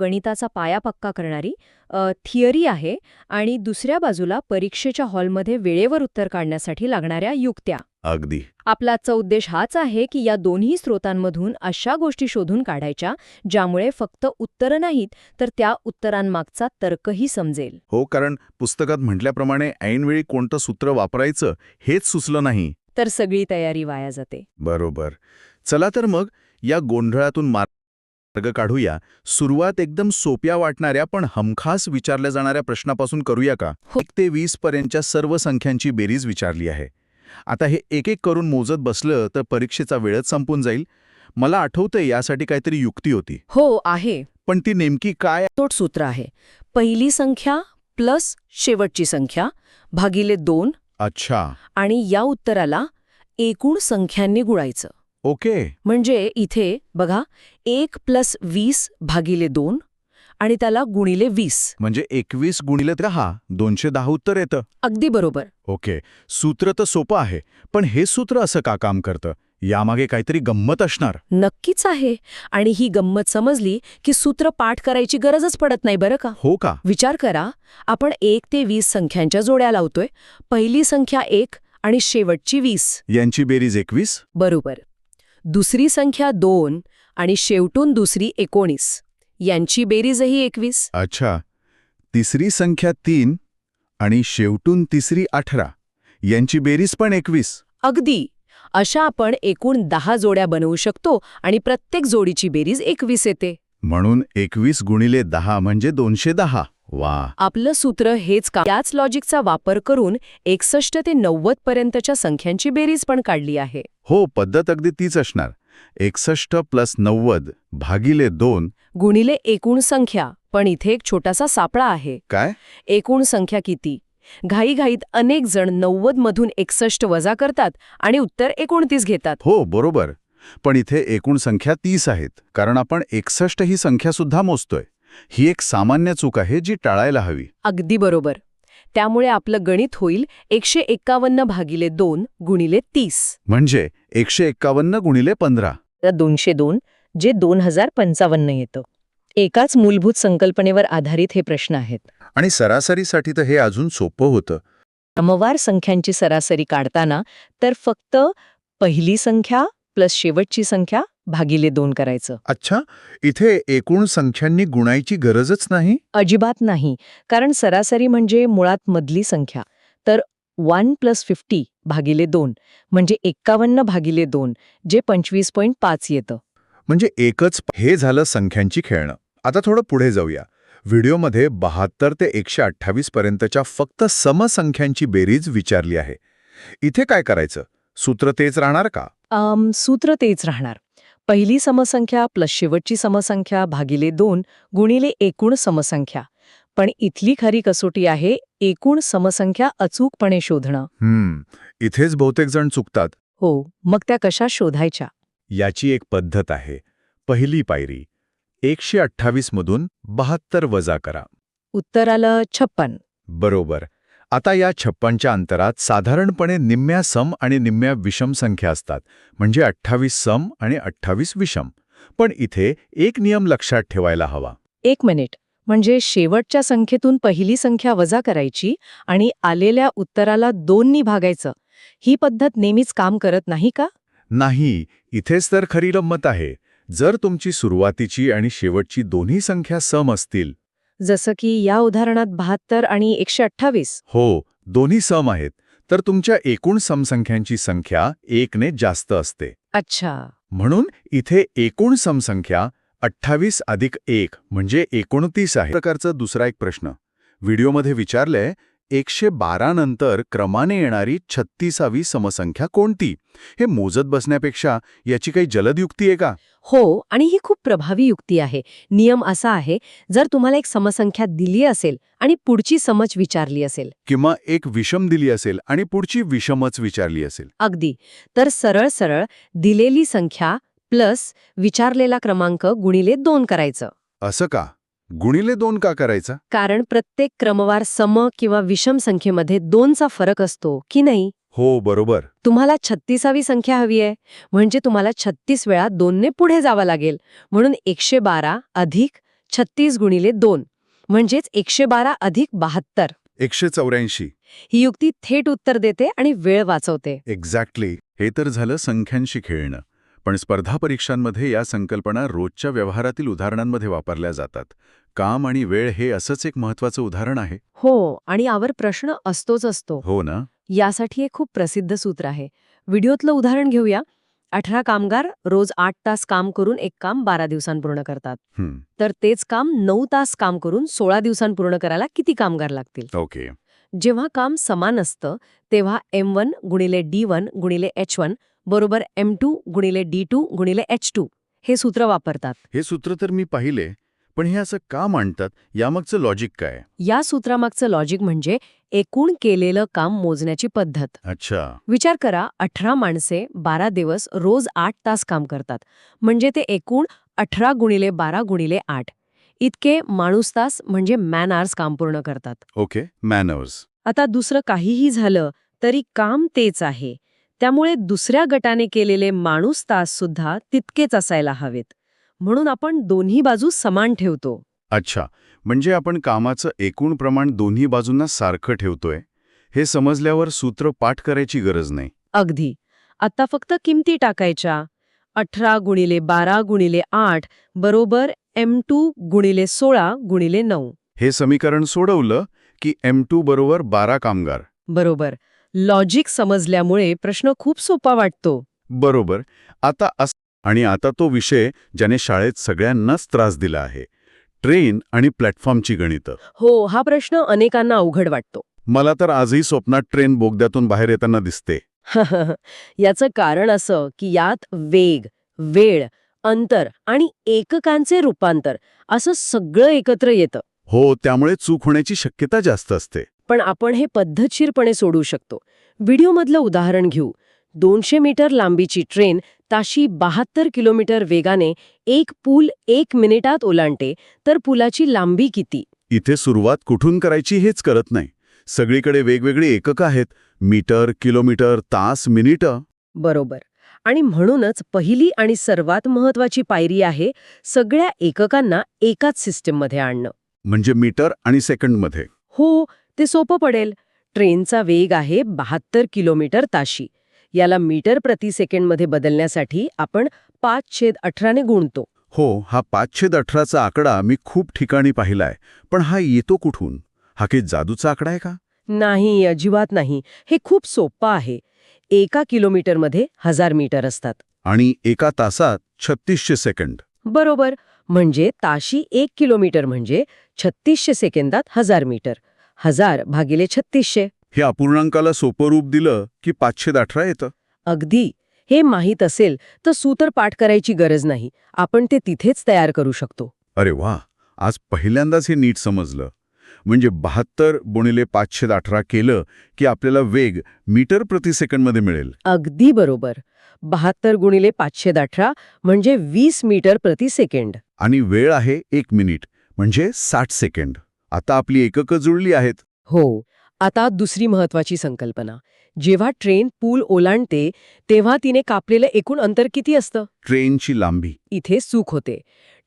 गणिताचा पाया पक्का करणारी थिअरी आहे आणि दुसऱ्या बाजूला परीक्षेच्या हॉलमध्ये वेळेवर उत्तर काढण्यासाठी लागणाऱ्या युक्त्या. अगदी. आपला आजचा उद्देश हाच आहे की या दोन्ही स्रोतांमधून अशा गोष्टी शोधून काढायच्या ज्यामुळे फक्त उत्तरं नाहीत तर त्या उत्तरांमागचा तर्कही समजेल. हो कारण पुस्तकात म्हटल्याप्रमाणे ऐनवेळी कोणतं सूत्र वापरायचं हेच सुचलं नाही. तर सगळी तयारी वाया जाते. बरोबर. चला तर मग या गोंधळातून मार्ग काढूया. सुरुवात एकदम सोप्या वाटणाऱ्या पण हमखास विचारल्या जाणाऱ्या प्रश्नापासून करूया का? हो. एक ते वीस पर्यंतच्या सर्व संख्यांची बेरीज विचारली आहे. आता हे एक एक करून मोजत बसलं तर परीक्षेचा वेळच संपून जाईल. मला आठवतंय यासाठी काहीतरी युक्ती होती. हो आहे. पण ती नेमकी काय तोट सूत्र आहे. पहिली संख्या प्लस शेवटची संख्या भागिले दोन अच्छा. आणि या उत्तराला एकूण संख्यांनी गुणायचं ओके. म्हणजे इथे बघा एक प्लस वीस भागिले दोन आणि त्याला गुणिले वीस. म्हणजे एकवीस गुणिले दहा दोनशे दहा उत्तर येतं. अगदी बरोबर. ओके. सूत्र तर सोपं आहे पण हे सूत्र असं का काम करतं? यामागे काहीतरी गंमत असणार. नक्कीच आहे. आणि ही गंमत समजली की सूत्र पाठ करायची गरजच पडत नाही बरं का? हो का? विचार करा आपण एक ते वीस संख्यांच्या जोड्या लावतोय. पहिली संख्या एक आणि शेवटची वीस. यांची बेरीज एकवीस? बरोबर. दुसरी संख्या दोन आणि शेवटून दुसरी एकोणीस. यांची बेरीजही एकवीस. अच्छा. तिसरी संख्या तीन आणि शेवटून तिसरी अठरा. यांची बेरीज पण एकवीस. अगदी. अशा आपण एकूण दहा जोड्या बनवू शकतो आणि प्रत्येक जोडीची बेरीज एकवीस येते. म्हणून एकवीस गुणिले दहा म्हणजे दोनशे दहा. वा. आपलं सूत्र हेच का? याच लॉजिकचा वापर करून एकसष्ट ते नव्वद पर्यंतच्या संख्यांची बेरीज पण काढली आहे. हो पद्धत अगदी तीच असणार. एकसष्ट प्लस नव्वद भागिले दोन. गुणिले एकूण संख्या पण इथे एक छोटासा सापळा आहे. काय? एकूण संख्या किती? घाईघाईत अनेक जण नव्वद मधून एकसष्ट वजा करतात आणि उत्तर एकोणतीस घेतात. हो बरोबर. पण इथे एकूण संख्या तीस आहेत कारण आपण एकसष्ट ही संख्या सुद्धा मोजतोय. ही एक सामान्य चूक आहे जी टाळायला हवी. अगदी बरोबर. त्यामुळे आपलं गणित होईल एकशे एक्कावन्न भागिले दोन गुणिले तीस. म्हणजे एकशे एक्कावन्न गुणिले पंधरा. दोनशे दोन जे दोन हजार पंचावन्न येतं. एकाच मूलभूत संकल्पनेवर आधारित हे प्रश्न आहेत. आणि सरासरीसाठी तर हे अजून सोपं होतं. क्रमवार संख्यांची सरासरी काढताना तर फक्त पहिली संख्या प्लस शेवटची संख्या भागिले दोन करायचं. अच्छा इथे एकूण संख्यांनी गुणायची गरजच नाही? अजिबात नाही कारण सरासरी म्हणजे मुळात मधली संख्या. तर वन प्लस फिफ्टी भागिले दोन म्हणजे एक्कावन्न भागिले दोन जे पंचवीस पॉईंट पाच येतं. म्हणजे एकच हे झालं संख्यांची खेळणं. आता थोडं पुढे जाऊया. व्हिडिओमध्ये बहात्तर ते एकशे अठ्ठावीस पर्यंतच्या फक्त समसंख्यांची बेरीज विचारली आहे. इथे काय करायचं? सूत्र तेच राहणार का? सूत्र तेच राहणार. पहिली समसंख्या प्लस शेवटची समसंख्या भागिले दोन गुणिले एकूण समसंख्या. पण इथली खरी कसोटी आहे एकूण समसंख्या अचूकपणे शोधणं. हम्म इथेच बहुतेक जण चुकतात. हो मग त्या कशा शोधायच्या? याची एक पद्धत आहे. पहिली पायरी एकशे अठ्ठावीस मधून बहात्तर वजा करा. उत्तर आलं छप्पन. बरोबर. आता या छप्पनच्या अंतरात साधारणपणे निम्म्या सम आणि निम्म्या विषम संख्या असतात म्हणजे अठ्ठावीस सम आणि अठ्ठावीस विषम. पण इथे एक नियम लक्षात ठेवायला हवा. एक मिनिट. म्हणजे शेवटच्या संख्येतून पहिली संख्या वजा करायची आणि आलेल्या उत्तराला दोननी भागायचं. ही पद्धत नेहमीच काम करत नाही का? नाही इथेच तर खरी गंमत आहे. जर तुमची सुरुवातीची आणि शेवटची दोन्ही संख्या सम असतील जसं की या उदाहरणात बहात्तर आणि एकशे अठ्ठावीस. हो दोन्ही सम आहेत. तर तुमच्या एकूण समसंख्यांची संख्या एकने जास्त असते. अच्छा. म्हणून इथे एकूण समसंख्या अठ्ठावीस अधिक एक म्हणजे एकोणतीस आहे. प्रकारचा दुसरा एक प्रश्न. व्हिडिओमध्ये विचारलंय एकशे बारा नंतर क्रमाने येणारी छत्तीसावी समसंख्या कोणती? हे मोजत बसण्यापेक्षा याची काही जलद युक्ती आहे का? हो आणि ही खूप प्रभावी युक्ती आहे. नियम असा आहे जर तुम्हाला एक समसंख्या दिली असेल आणि पुढची समज विचारली असेल. किंवा एक विषम दिली असेल आणि पुढची विषमच विचारली असेल. अगदी. तर सरळ सरळ दिलेली संख्या प्लस विचारलेला क्रमांक गुणिले दोन करायचं. असं का? गुणिले दोन का करायचा? कारण प्रत्येक क्रमवार सम किंवा विषम संख्येमध्ये दोनचा फरक असतो की नाही? हो बरोबर. तुम्हाला छत्तीसावी संख्या हवी आहे म्हणजे तुम्हाला छत्तीस वेळा दोनने पुढे जावं लागेल. म्हणून एकशे बारा अधिक छत्तीस गुणिले दोन म्हणजेच एकशे बारा अधिक बहात्तर. एकशे चौऱ्याऐंशी. ही युक्ती थेट उत्तर देते आणि वेळ वाचवते. एक्झॅक्टली हे तर झालं संख्यांशी खेळणं. पण स्पर्धा परीक्षांमध्ये या संकल्पना रोजच्या व्यवहारातील उदाहरणांमध्ये वापरल्या जातात. काम आणि वेळ हे असंच एक महत्वाचं उदाहरण आहे. हो आणि यावर प्रश्न असतोच असतो. हो ना? यासाठी एक खूप प्रसिद्ध सूत्र आहे. व्हिडिओतलं उदाहरण घेऊया. अठरा कामगार रोज आठ तास काम करून एक काम बारा दिवसांत पूर्ण करतात. तर तेच काम नऊ तास काम करून सोळा दिवसांत पूर्ण करायला किती कामगार लागतील? ओके. जेव्हा काम समान असतं तेव्हा एम वन गुणिले डी वन गुणिले एच वन बरोबर एम टू गुणिले डी टू गुणिले एच टू हे सूत्र वापरतात. हे सूत्र तर मी पाहिले पण हे असं का मांडतात? यामागचं लॉजिक काय? या सूत्रामागचं लॉजिक म्हणजे एकूण केलेलं काम मोजण्याची पद्धत. अच्छा. विचार करा अठरा माणसे बारा दिवस रोज आठ तास काम करतात. म्हणजे ते एकूण अठरा गुणिले बारा गुणिले आठ. इतके माणूस तास म्हणजे मॅन आर्स काम पूर्ण करतात. ओके मॅनर्स आता दुसरं काहीही झालं तरी काम तेच आहे. त्यामुळे दुसऱ्या गटाने केलेले माणूस तास सुद्धा तितकेच असायला हवेत. म्हणून आपण दोन्ही बाजू समान ठेवतो. अच्छा. म्हणजे आपण कामाचं एकूण प्रमाण दोन्ही बाजूंना सारखं ठेवतोय? हे समजल्यावर सूत्र पाठ करायची गरज नाही. अगदी. आता फक्त किमती टाकायच्या. अठरा गुणिले बारा गुणिले आठ बरोबर एम टू गुणिले सोळा गुणिले नऊ. हे समीकरण सोडवलं की एम टू बरोबर बारा कामगार. बरोबर. लॉजिक समजल्यामुळे प्रश्न खूप सोपा वाटतो. बरोबर. आता अस आणि आता तो विषय ज्याने शाळेत सगळ्यांनाच त्रास दिला आहे. ट्रेन आणि प्लॅटफॉर्मची गणितं. हो हा प्रश्न अनेकांना अवघड वाटतो. मला तर आजही स्वप्नात ट्रेन बोगद्यातून बाहेर येताना दिसते. याचं कारण असं की यात वेग वेळ अंतर आणि एककांचे रूपांतर असं सगळं एकत्र येतं. हो त्यामुळे चूक होण्याची शक्यता जास्त असते. पण आपण हे पद्धतशीरपणे सोडू शकतो. व्हिडिओमधलं उदाहरण घेऊ. दोनशे मीटर लांबीची ट्रेन ताशी बहात्तर किलोमीटर वेगाने एक पूल एक मिनिटात ओलांडते तर पुलाची लांबी किती? इथे सुरुवात कुठून करायची हेच कळत नाही. सगळीकडे वेगवेगळी एककं आहेत. मीटर किलोमीटर तास मिनिटं. बरोबर. आणि म्हणूनच पहिली आणि सर्वात महत्वाची पायरी आहे सगळ्या एककांना एकाच सिस्टीममध्ये आणणं. म्हणजे मीटर आणि सेकंडमध्ये. हो ते सोपं पडेल. ट्रेनचा वेग आहे बहात्तर किलोमीटर ताशी. याला मीटर प्रति सेकंडमध्ये बदलण्यासाठी आपण पाच छेद अठराने गुणतो. हो हा पाचशे अठराचा आकडा मी खूप ठिकाणी पाहिलाय पण हा येतो कुठून? हा काही जादूचा आकडा आहे का? नाही अजिबात नाही. हे खूप सोपं आहे. एका किलोमीटरमध्ये हजार मीटर असतात. आणि एका तासात छत्तीसशे सेकंड बरोबर. म्हणजे ताशी एक किलोमीटर म्हणजे छत्तीसशे सेकंदात हजार मीटर. हजार भागिले छत्तीसशे. हे अपूर्णांकाला सोपं रूप दिलं की पाचशे अठरा येतं. अगदी. हे माहीत असेल तर सूत्र पाठ करायची गरज नाही. आपण ते तिथेच तयार करू शकतो. अरे वा. आज पहिल्यांदाच हे नीट समजलं. म्हणजे बहात्तर गुणिले पाचशे अठरा केलं की आपल्याला वेग मीटर प्रति सेकंडमध्ये मिळेल. अगदी बरोबर. बहात्तर गुणिले पाचशे अठरा म्हणजे वीस मीटर प्रति सेकंड. आणि वेळ आहे एक मिनिट म्हणजे साठ सेकंड. आता आपली एककं जुळली आहेत. हो आता दुसरी महत्वाची संकल्पना. जेव्हा ट्रेन पूल ओलांडते तेव्हा तिने कापलेलं एकूण अंतर किती असतं? ट्रेनची लांबी. इथे चूक होते.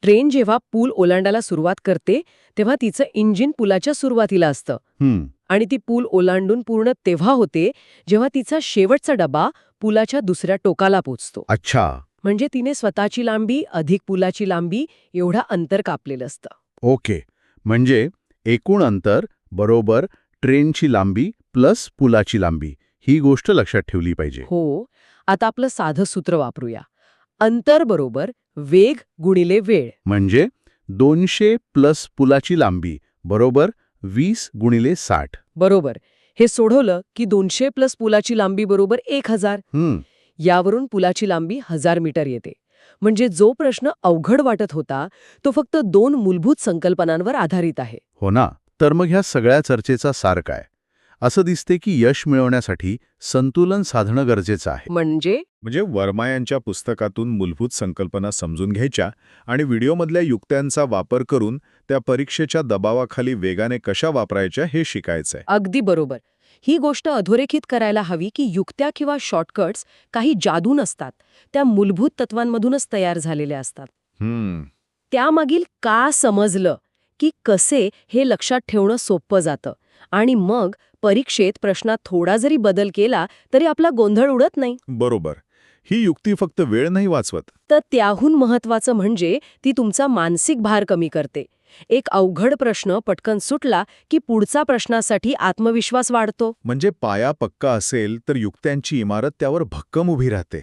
ट्रेन जेव्हा पूल ओलांडायला सुरुवात करते तेव्हा तिचं इंजिन पुलाच्या सुरुवातीला असतं. आणि ती पूल ओलांडून पूर्ण तेव्हा होते जेव्हा तिचा शेवटचा डबा पुलाच्या दुसऱ्या टोकाला पोचतो. अच्छा. म्हणजे तिने स्वतःची लांबी अधिक पुलाची लांबी एवढा अंतर कापलेलं असतं. ओके. म्हणजे एकूण अंतर बरोबर ट्रेनची लांबी प्लस पुलाची लांबी ही गोष्ट लक्षात ठेवली पाहिजे. हो आता आपलं साधं सूत्र वापरूया. अंतर बरोबर वेग गुणिले वेळ. म्हणजे दोनशे प्लस पुलाची लांबी बरोबर वीस गुणिले साठ. बरोबर. हे सोडवलं की दोनशे प्लस पुलाची लांबी बरोबर एक हजार. यावरून पुलाची लांबी हजार मीटर येते. म्हणजे जो प्रश्न अवघड वाटत होता तो फक्त दोन मूलभूत संकल्पनांवर आधारित आहे. हो ना तर मग ह्या सगळ्या चर्चेचा सार काय? असं दिसते की यश मिळवण्यासाठी संतुलन साधणं गरजेचं आहे. म्हणजे? म्हणजे वर्मा यांच्या पुस्तकातून मूलभूत संकल्पना समजून घ्यायच्या आणि व्हिडिओमधल्या युक्त्यांचा वापर करून त्या परीक्षेच्या दबावाखाली वेगाने कशा वापरायच्या हे शिकायचंय. अगदी बरोबर. ही गोष्ट अधोरेखित करायला हवी की युक्त्या किंवा शॉर्टकट्स काही जादू नसतात. त्या मूलभूत तत्वांमधूनच तयार झालेल्या असतात. हम्म. त्यामागील का समजलं की कसे हे लक्षात ठेवणं सोपं जातं आणि मग परीक्षेत प्रश्नात थोडा जरी बदल केला तरी आपला गोंधळ उडत नाही. बरोबर. ही युक्ती फक्त वेळ नाही वाचवत. तर त्याहून महत्वाचं म्हणजे ती तुमचा मानसिक भार कमी करते. एक अवघड प्रश्न पटकन सुटला की पुढचा प्रश्नासाठी आत्मविश्वास वाढतो. म्हणजे पाया पक्का असेल तर युक्त्यांची इमारत त्यावर भक्कम उभी राहते.